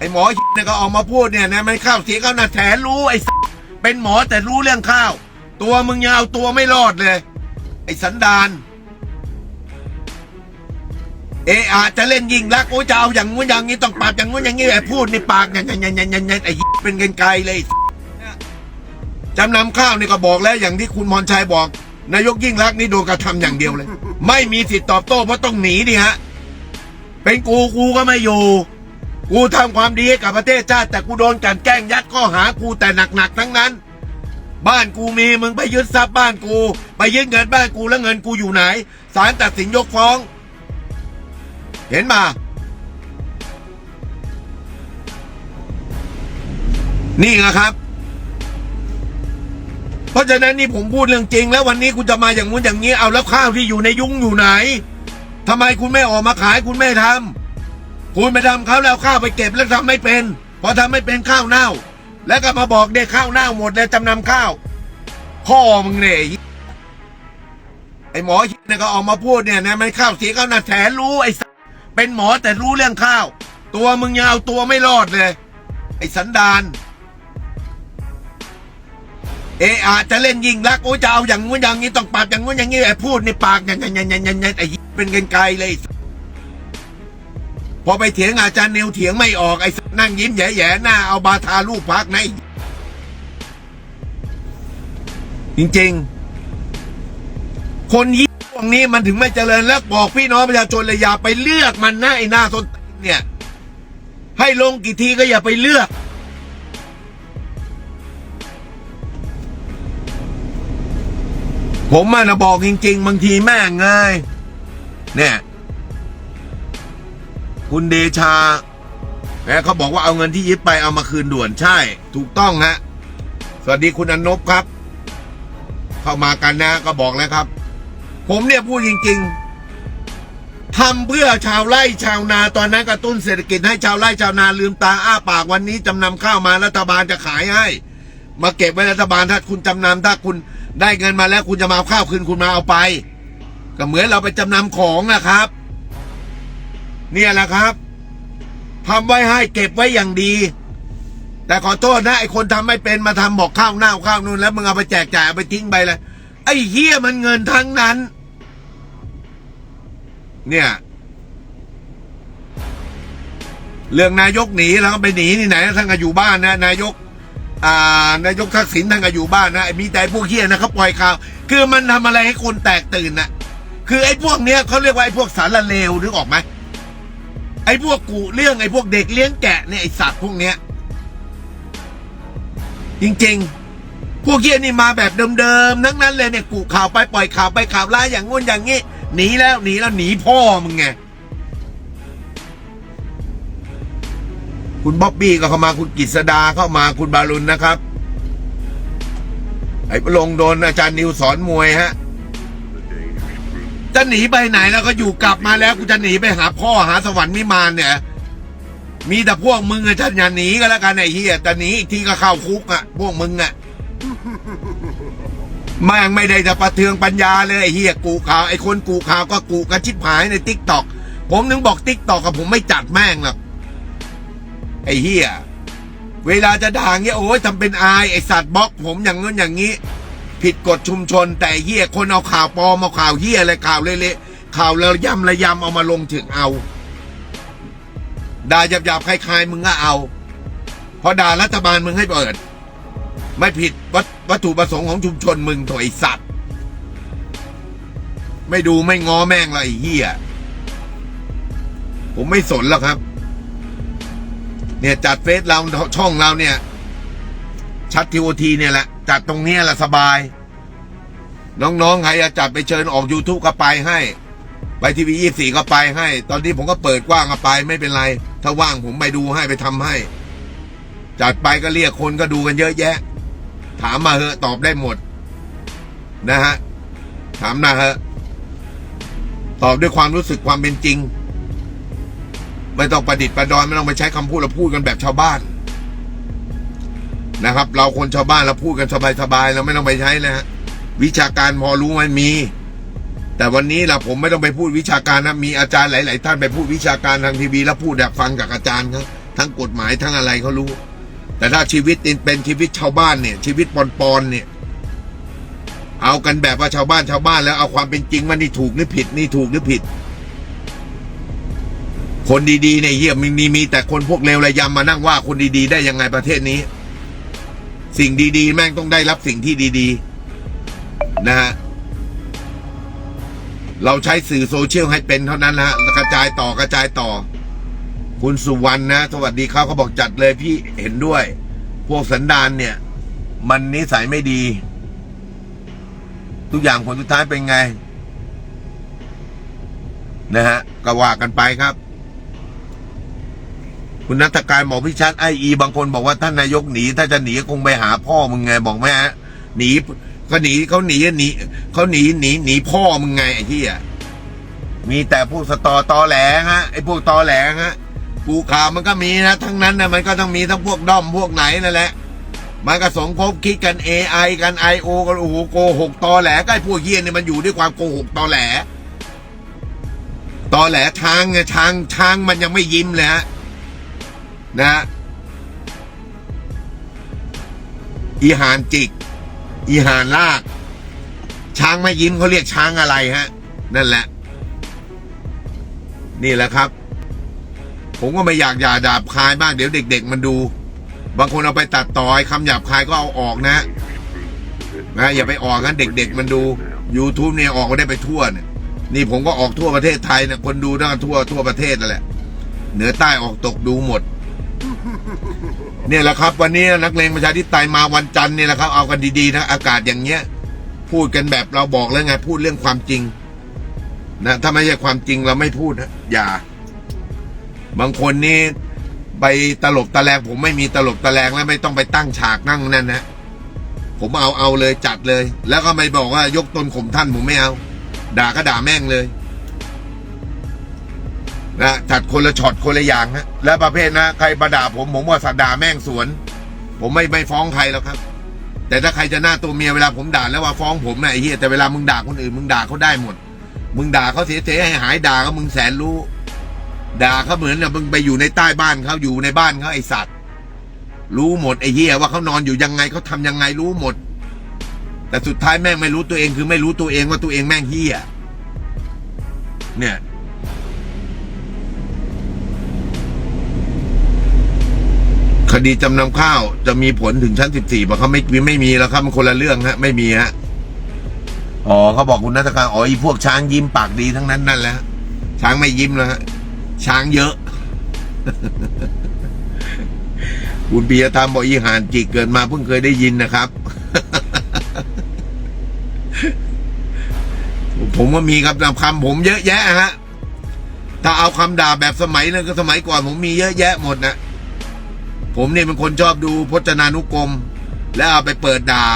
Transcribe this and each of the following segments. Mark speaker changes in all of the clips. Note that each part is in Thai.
Speaker 1: ไอ้หมอเนี่ยก็ออกมาพูดเนี่ยนะมันข้าวเสียข้าวหน้าแถรู้ไอ้เป็นหมอแต่รู้เรื่องข้าว ตัวมึงยังเอาตัวไม่รอดเลย ไอ้สันดานเออาจจะเล่นยิงรักโอ้จะเอาอย่างงู้นอย่างนี้ต้องปราบอย่างงู้นอย่างนี้ไอ้พูดในปากเนี่ยเนี่ยเนี่ยเนี่ยเนี่ยไอ้เป็นกันไกลเลยจำนำข้าวนี่ก็บอกแล้วอย่างที่คุณมรชัยบอก นายกยิ่งรักนี่โดนกระทำอย่างเดียวเลย ไม่มีสิทธิ์ตอบโต้เพราะต้องหนีดิฮะ เป็นกูกูก็ไม่อยู่ กูทำความดีให้กับประเทศชาติ แต่กูโดนกันแกล้งยัดข้อหากูแต่หนักๆทั้งนั้น บ้านกูมีมึงไปยึดทรัพย์บ้านกู ไปยึดเงินบ้านกูแล้วเงินกูอยู่ไหนศาลตัดสินยกฟ้อง เห็นมานี่นะครับ เพราะฉะนั้นนี่ผมพูดเรื่องจริง แล้ววันนี้คุณจะมาอย่างงู้นอย่างนี้เอาแล้วข้าวที่อยู่ในยุ้งอยู่ไหนทำไมคุณไม่ออกมาขายคุณไม่ทำ คุณไปทำเขาแล้วข้าวไปเก็บแล้วทำไม่เป็นพอทำไม่เป็นข้าวเน่า แล้วก็มาบอกเด็กข้าวเน่าหมดเลยจำนำข้าวพ่อมึงเนี่ยไอ้ไอ้หมอเนี่ยก็ออกมาพูดเนี่ยนะมันข้าวเสียข้าวหน้าแถรู้ไอสัเป็นหมอแต่รู้เรื่องข้าว ตัวมึงยังเอาตัวไม่รอดเลย ไอสันดานเออาจจะเล่นยิงรักโอ้จะเอาอย่างงู้นอย่างนี้ต้องปราบอย่างงู้นอย่างนี้ไอ้พูดในปากเนี่ยเนี่ยเนี่ยเนี่ยเนี่ยไอ้เป็นกันไกลเลย พอไปเถียงอาจารย์เนวเถียงไม่ออกไอ้สัสนั่งยิ้มแย่ๆหน้าเอาบาทาลูกพักนะไอ้จริงๆ คนยี่พวกนี้มันถึงไม่เจริญแล้วบอกพี่น้องประชาชนเลยอย่าไปเลือกมันนะไอ้หน้าตนตีนเนี่ย ให้ลงกี่ทีก็อย่าไปเลือก ผมมันะบอกจริง ๆ บางทีแม่งเงยเนี่ย คุณเดชาแหมเขาบอกว่าเอาเงินที่ยึดไปเอามาคืนด่วนใช่ ถูกต้องฮะสวัสดีคุณอนนบครับ เข้ามากันนะก็บอกแล้วครับ ผมเนี่ยพูดจริง ๆทำเพื่อชาวไร่ชาวนาตอนนั้นกระตุ้นเศรษฐกิจให้ชาวไร่ชาวนาลืมตาอ้าปากวันนี้จำนำข้าวมารัฐบาลจะขายให้มาเก็บไว้รัฐบาลถ้าคุณจำนำถ้าคุณได้เงินมาแล้วคุณจะมาเอาข้าวคืนคุณมาเอาไป ก็เหมือนเราไปจำนำของนะครับ เนี่ยแหละครับทำไว้ให้เก็บไว้อย่างดี แต่ขอโทษนะไอ้คนทำไม่เป็นมาทำบอกข้าวเน่าข้าวนู่นแล้วมึงเอาไปแจกจ่ายเอาไปทิ้งไปเลยไอ้เฮียมันเงินทั้งนั้น เนี่ย เรื่องนายกหนีแล้วก็ไปหนีที่ไหนท่านก็อยู่บ้านนะนายก อ่านายกทักษิณท่านก็อยู่บ้านนะไอ้มีแต่พวกเฮียนะเขาปล่อยข่าว คือมันทำอะไรให้คนแตกตื่นนะคือไอ้พวกเนี้ยเขาเรียกว่าไอ้พวกสารเลวนึกออกไหม อ้พวกกูเรื่องไอ้พวกเด็กเลี้ยงแกะเนี่ยไอ้สัตว์พวกเนี้ย จริงๆ พวกเฮียนี่มาแบบเดิมๆทั้งนั้นเลยเนี่ยกูข่าวไปปล่อยข่าวไปข่าวร้าอย่างงู้นอย่างงี้หนีแล้วหนีแล้วหนีพ่อมึงไงคุณบ๊อบบี้ก็เข้ามาคุณกิษดาเข้ามาคุณบาลุนนะครับ ไอ้ประลงโดนอาจารย์นิวสอนมวยฮะ จะหนีไปไหนแล้วก็อยู่กลับมาแล้วกูจะหนีไปหาพ่อหาสวรรค์มิมานเนี่ย มีแต่พวกมึงอะจะอย่าหนีก็แล้วกันไอ้เหี้ยแต่หนีอีกทีก็เข้าคุกอะพวกมึงอะแม่งไม่ได้จะประเทืองปัญญาเลยไอ้เหี้ยกูข่าวไอ้คนกูข่าวก็กูกันชิบหายในทิกตอกผมนึงบอกทิกตอกกับผมไม่จัดแม่งหรอกไอ้เฮียเวลาจะด่าเงี้ยโอ้ยทำเป็นอายไอสัตว์บล็อกผมอย่างนู้นอย่างนี้ ผิดกฎชุมชน แต่เฮียคนเอาข่าวปลอมเอาข่าวเฮียอะไรข่าวเละๆข่าวระยำระยำเอามาลงถึงเอาด่าหยาบๆคล้ายๆมึงก็เอา เพอด่ารัฐบาลมึงให้เปิด ไม่ผิดวัตวัตถุประสงค์ของชุมชนมึงถไอสัตว์ ไม่ดูไม่ง้อแม่งละไอ้เฮียผมไม่สนแล้วครับ เนี่ยจัดเฟซเราช่องเราเนี่ย ชัดทีโอทีเนี่ยแหละ จัดตรงนี้แหละสบาย น้องๆใครจะจัดไปเชิญออก YouTube ก็ไปให้ ไปทีวียี่สี่ก็ไปให้ ตอนนี้ผมก็เปิดกว้างก็ไปไม่เป็นไร ถ้าว่างผมไปดูให้ไปทำให้ จัดไปก็เรียกคนก็ดูกันเยอะแยะ ถามมาเหอะตอบได้หมด นะฮะ ถามนะฮะตอบด้วยความรู้สึกความเป็นจริง ไม่ต้องประดิษฐ์ประดอยไม่ต้องไปใช้คำพูดเราพูดกันแบบชาวบ้าน นะครับ เราคนชาวบ้านเราพูดกันสบายๆเราไม่ต้องไปใช้นะฮะวิชาการพอรู้ไหมมี แต่วันนี้ล่ะผมไม่ต้องไปพูดวิชาการนะมีอาจารย์หลาย ๆ ท่านไปพูดวิชาการทางทีวี แล้วพูดแบบฟังจากอาจารย์ครับทั้งกฎหมายทั้งอะไรเขารู้ แต่ถ้าชีวิตเป็นชีวิตชาวบ้านเนี่ย ชีวิตปอนปอนเนี่ย เอากันแบบว่าชาวบ้านชาวบ้านแล้วเอาความเป็นจริงว่านี่ถูกหรือผิด นี่ถูกหรือผิด คนดีๆในยเฮียมมีมีแต่คนพวกเลวระยำมานั่งว่าคนดีๆ ได้ยังไงประเทศนี้ สิ่งดีๆ แม่งต้องได้รับสิ่งที่ดีๆ นะฮะ เราใช้สื่อโซเชียลให้เป็นเท่านั้นนะฮะกระจายต่อกระจายต่อ คุณสุวรรณนะ สวัสดีเขาเขาบอกจัดเลยพี่เห็นด้วย พวกสันดานเนี่ย มันนิสัยไม่ดี ทุกอย่างผลสุดท้ายเป็นไง นะฮะก็ว่ากันไปครับ คุณนัทการบอกพี่ชัดไออีบางคนบอกว่าท่านนายกหนี ถ้าจะหนีคงไปหาพ่อมึงไงบอกแม่หนีก็หนีเขาหนีหนีเขาหนีหนีหนีพ่อมึงไงไอ้ที่อะมีแต่พวกสตอตอแหลฮะไอ้พวกตอแหลฮะปูข่าวมันก็มีนะทั้งนั้นนะมันก็ต้องมีทั้งพวกด้อมพวกไหนนั่นแหละมันก็สงคบคิดกัน AI กัน IO กันโอ้โหโกหกตอแหลก็ไอ้พวกเฮียเนี่ยมันอยู่ด้วยความโกหกตอแหลตอแหลช้างไงช้างช้างมันยังไม่ยิ้มเลยฮะ นะ อีหานจิก อีหานลาก ช้างไม่ยิ้มเขาเรียกช้างอะไรฮะ นั่นแหละ นี่แหละครับ ผมก็ไม่อยากหยาดาบคายมากเดี๋ยวเด็ก ๆ มันดู บางคนเอาไปตัดต่อยคำหยาบคายก็เอาออกนะนะอย่าไปออกกันเด็ก ๆ มันดู YouTube เนี่ยออกมาได้ไปทั่วเนี่ยนี่ผมก็ออกทั่วประเทศไทยเนะคนดูทั้งทั่วทั่วประเทศนั่นแหละ เหนือใต้ออกตกดูหมด เนี่ยแหละครับ วันนี้นักเลงประชาธิปไตยมาวันจันทร์เนี่ยแหละครับเอากันดีๆนะอากาศอย่างเงี้ย พูดกันแบบเราบอกแล้วไงพูดเรื่องความจริง นะถ้าไม่ใช่ความจริงเราไม่พูดนะอย่า บางคนนี่ไปตลบตะแลงผมไม่มีตลบตะแลงแล้วไม่ต้องไปตั้งฉากนั่งนั่นนะผมเอาเอาเลยจัดเลย แล้วก็ไม่บอกว่ายกตนข่มท่านผมไม่เอา ด่าก็ด่าแม่งเลย นะจัดคนละช็อตคนละอย่างฮะและประเภทนะใครมาด่าผมผมว่าสัตด่าแม่งสวน ผมไม่ไม่ฟ้องใครแล้วครับ แต่ถ้าใครจะหน้าตัวเมียเวลาผมด่าแล้วว่าฟ้องผมนะไอ้เหี้ยแต่เวลามึงด่าคนอื่นมึงด่าเขาได้หมด มึงด่าเขาเสียๆให้หายด่าก็มึงแสนรู้ ด่าเขาเหมือนน่ะมึงไปอยู่ในใต้บ้านเขาอยู่ในบ้านเขาไอสัตว์ รู้หมดไอ้เหี้ยว่าเขานอนอยู่ยังไงเขาทำยังไงรู้หมด แต่สุดท้ายแม่งไม่รู้ตัวเองคือไม่รู้ตัวเองว่าตัวเองแม่งเหี้ยเนี่ย ดีจำนำข้าวจะมีผลถึงชั้นสิบสี่บอกเขาไม่ไม่มีแล้วครับมันคนละเรื่องฮะ ไม่มีฮะอ๋อเขาบอกคุณนัทการอ๋ออีพวกช้างยิ้มปากดีทั้งนั้นนั่นแหละช้างไม่ยิ้มแล้วฮะช้างเยอะคุณปียธรรมบอกอีหานจิกเกิดมาเพิ่งเคยได้ยินนะครับ ผมว่ามีครับคำผมเยอะแยะฮะ ถ้าเอาคำด่าแบบสมัยนั้นก็สมัยก่อนผมมีเยอะแยะหมดนะ ผมเนี่ยเป็นคนชอบดูพจนานุกรม แล้วเอาไปเปิดด่า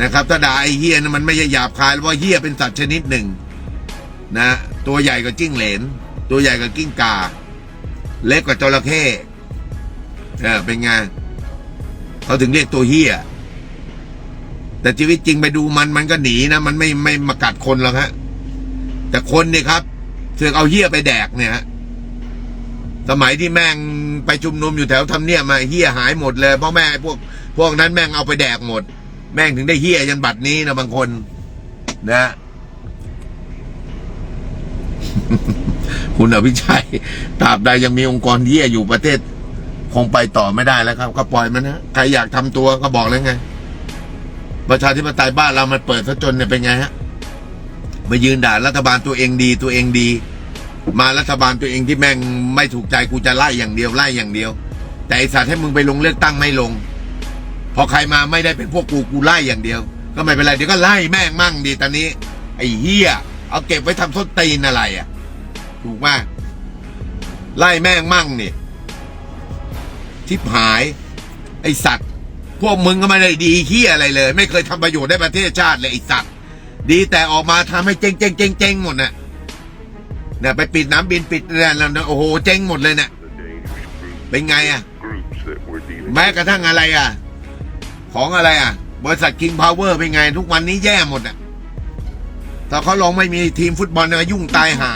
Speaker 1: นะครับ ถ้าด่าไอ้เฮียนะมันไม่ใช่หยาบคายเพราะเฮียเป็นสัตว์ชนิดหนึ่งนะตัวใหญ่กว่าจิ้งเหลน ตัวใหญ่กว่ากิ้งกา เล็กกว่าจระเข้เออเป็นไงเขาถึงเรียกตัวเฮียแต่ชีวิตจริงไปดูมันมันก็หนีนะมันไม่ไม่มากัดคนหรอกฮะแต่คนเนี่ยครับเสือกเอาเฮียไปแดกเนี่ยฮะ สมัยที่แม่งไปชุมนุมอยู่แถวทำเนียบมาเฮียหายหมดเลยเพราะแม่พวก พวกนั้นแม่งเอาไปแดกหมด แม่งถึงได้เฮียยันบัดนี้นะบางคน นะคุณอภิชัยตราบใดยังมีองค์กรเฮียอยู่ประเทศ คงไปต่อไม่ได้แล้วครับ ก็ปล่อยมันนะใครอยากทำตัวก็บอกเลยไง ประชาธิปไตยบ้านเรามันเปิดซะจนเนี่ยเป็นไงฮะมายืนด่ารัฐบาลตัวเองดีตัวเองดี มารัฐบาลตัวเองที่แม่งไม่ถูกใจกูจะไล่อย่างเดียวไล่อย่างเดียว แต่ไอสัตว์ให้มึงไปลงเลือกตั้งไม่ลง พอใครมาไม่ได้เป็นพวกกูกูไล่อย่างเดียว ก็ไม่เป็นไรเดี๋ยวก็ไล่แม่งมั่งดีตอนนี้ ไอ้เฮียเอาเก็บไว้ทำส้นตีนอะไรอะ ถูกไหมไล่แม่งมั่งนี่ทิพหาย ไอสัตว์ พวกมึงก็ไม่ได้ดีเฮียอะไรเลย ไม่เคยทำประโยชน์ได้ประเทศชาติเลยไอสัตว์ ดีแต่ออกมาทำให้เจ๊งเจ๊งเจ๊งเจ๊งหมดน่ะ เนี่ยไปปิดน้ำบินปิดเนี่ยแล้วโอ้โหเจ๊งหมดเลยเนี่ยเป็นไงอะแม้กระทั่งอะไรอะ ของอะไรอะ บริษัท King Power เป็นไง ทุกวันนี้แย่หมดอะถ้าเขาลงไม่มีทีมฟุตบอลเนี่ยยุ่งตายหา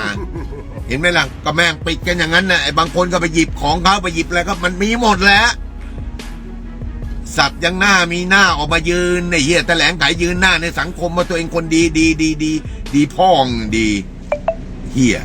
Speaker 1: เห็นไหมล่ะก็แม่งปิดกันอย่างนั้นนะไอ้บางคนก็ไปหยิบของเขาไปหยิบอะไรก็มันมีหมดแหล้วสัตว์ยังหน้ามีหน้าออกมายืนในเหี้ยแถลงไขยืนหน้าในสังคมว่าตัวเองคนดีดีดีดีดีพ่องดีเหี้ย